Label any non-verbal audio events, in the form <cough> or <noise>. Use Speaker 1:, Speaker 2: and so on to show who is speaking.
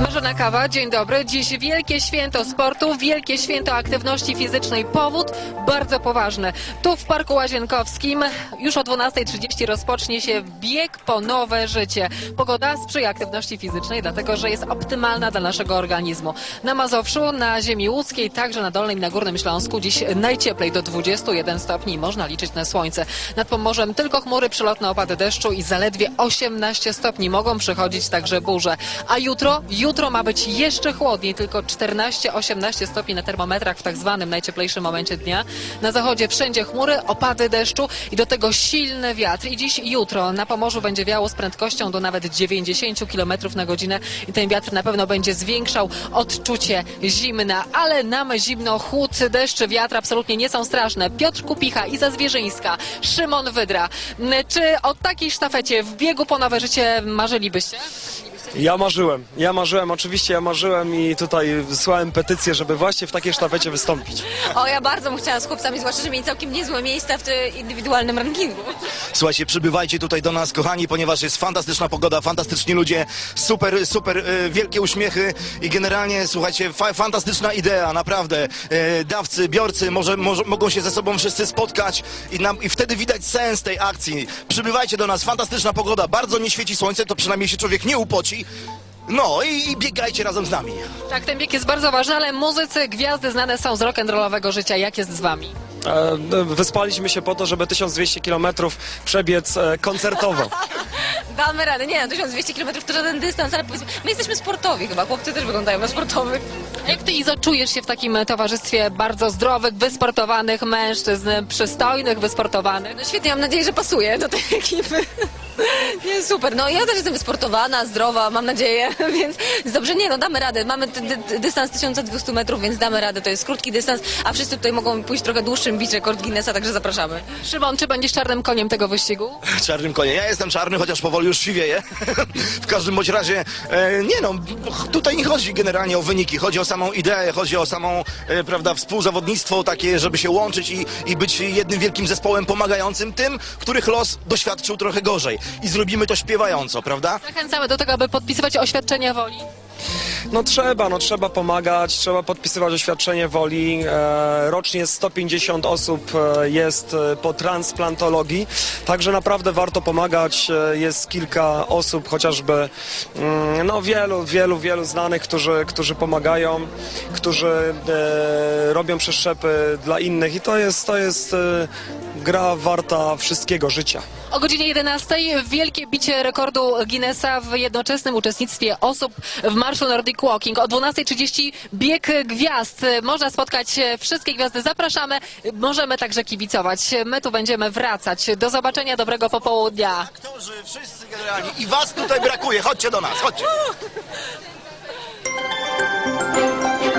Speaker 1: Marzena Kawa, dzień dobry. Dziś wielkie święto sportu, wielkie święto aktywności fizycznej. Powód bardzo poważny. Tu w Parku Łazienkowskim już o 12.30 rozpocznie się bieg po nowe życie. Pogoda sprzyja aktywności fizycznej, dlatego że jest optymalna dla naszego organizmu. Na Mazowszu, na ziemi łódzkiej, także na Dolnym i na Górnym Śląsku dziś najcieplej do 21 stopni. Można liczyć na słońce. Nad Pomorzem tylko chmury, przelotne opady deszczu i zaledwie 18 stopni. Mogą przychodzić także burze. A jutro? Jutro ma być jeszcze chłodniej, tylko 14-18 stopni na termometrach w tak zwanym najcieplejszym momencie dnia. Na zachodzie wszędzie chmury, opady deszczu i do tego silny wiatr. I dziś i jutro na Pomorzu będzie wiało z prędkością do nawet 90 km na godzinę i ten wiatr na pewno będzie zwiększał odczucie zimna, ale nam zimno, chłód, deszcz, wiatr absolutnie nie są straszne. Piotr Kupicha, Iza Zwierzyńska, Szymon Wydra. Czy o takiej sztafecie w biegu po nowe życie marzylibyście?
Speaker 2: Ja marzyłem, ja marzyłem, oczywiście ja marzyłem i tutaj wysłałem petycję, żeby właśnie w takiej sztafecie wystąpić.
Speaker 3: O, ja bardzo bym chciała z chłopcami, zwłaszcza, że mieli całkiem niezłe miejsca w tym indywidualnym rankingu.
Speaker 4: Słuchajcie, przybywajcie tutaj do nas, kochani, ponieważ jest fantastyczna pogoda, fantastyczni ludzie, super, super e, wielkie uśmiechy i generalnie, słuchajcie, fa fantastyczna idea, naprawdę. E, dawcy, biorcy może, może, mogą się ze sobą wszyscy spotkać i, nam, i wtedy widać sens tej akcji. Przybywajcie do nas, fantastyczna pogoda, bardzo nie świeci słońce, to przynajmniej się człowiek nie upoci. No i, i biegajcie razem z nami.
Speaker 1: Tak, ten bieg jest bardzo ważny, ale muzycy, gwiazdy znane są z rock'n'rollowego życia. Jak jest z wami?
Speaker 2: E, Wyspaliśmy się po to, żeby 1200 kilometrów przebiec e, koncertowo. <laughs>
Speaker 3: Damy radę. Nie, no 1200 km to żaden dystans, ale powiedzmy, my jesteśmy sportowi chyba, chłopcy też wyglądają na sportowych.
Speaker 1: Jak ty, Izo, czujesz się w takim towarzystwie bardzo zdrowych, wysportowanych mężczyzn, przystojnych, wysportowanych?
Speaker 3: No świetnie, mam nadzieję, że pasuje do tej ekipy. <laughs> Nie, super. No ja też jestem wysportowana, zdrowa, mam nadzieję, <laughs> więc dobrze. Nie, no damy radę. Mamy dystans 1200 metrów, więc damy radę. To jest krótki dystans, a wszyscy tutaj mogą pójść trochę dłuższym, bić rekord Guinnessa, także zapraszamy.
Speaker 1: Szymon, czy będziesz czarnym koniem tego wyścigu? <laughs>
Speaker 4: Czarnym koniem. Ja jestem czarny, chociaż powoli już siwieję. w każdym bądź razie, e, nie no, tutaj nie chodzi generalnie o wyniki, chodzi o samą ideę, chodzi o samą, e, prawda, współzawodnictwo takie, żeby się łączyć i, i być jednym wielkim zespołem pomagającym tym, których los doświadczył trochę gorzej. I zrobimy to śpiewająco, prawda?
Speaker 1: Zachęcamy do tego, aby podpisywać oświadczenia woli.
Speaker 2: No trzeba, no trzeba pomagać, trzeba podpisywać oświadczenie woli. E, rocznie 150 osób e, jest e, po transplantologii, także naprawdę warto pomagać. E, jest kilka osób, chociażby mm, no wielu, wielu, wielu znanych, którzy, którzy pomagają, którzy e, robią przeszczepy dla innych i to jest, to jest e, gra warta wszystkiego życia.
Speaker 1: O godzinie 11 wielkie bicie rekordu Guinnessa w jednoczesnym uczestnictwie osób w marszu Nordic Walking. O 12.30 bieg gwiazd. Można spotkać wszystkie gwiazdy. Zapraszamy. Możemy także kibicować. My tu będziemy wracać. Do zobaczenia. Dobrego popołudnia.
Speaker 4: Aktorzy, wszyscy generalnie. I was tutaj brakuje. Chodźcie do nas, chodźcie. <laughs>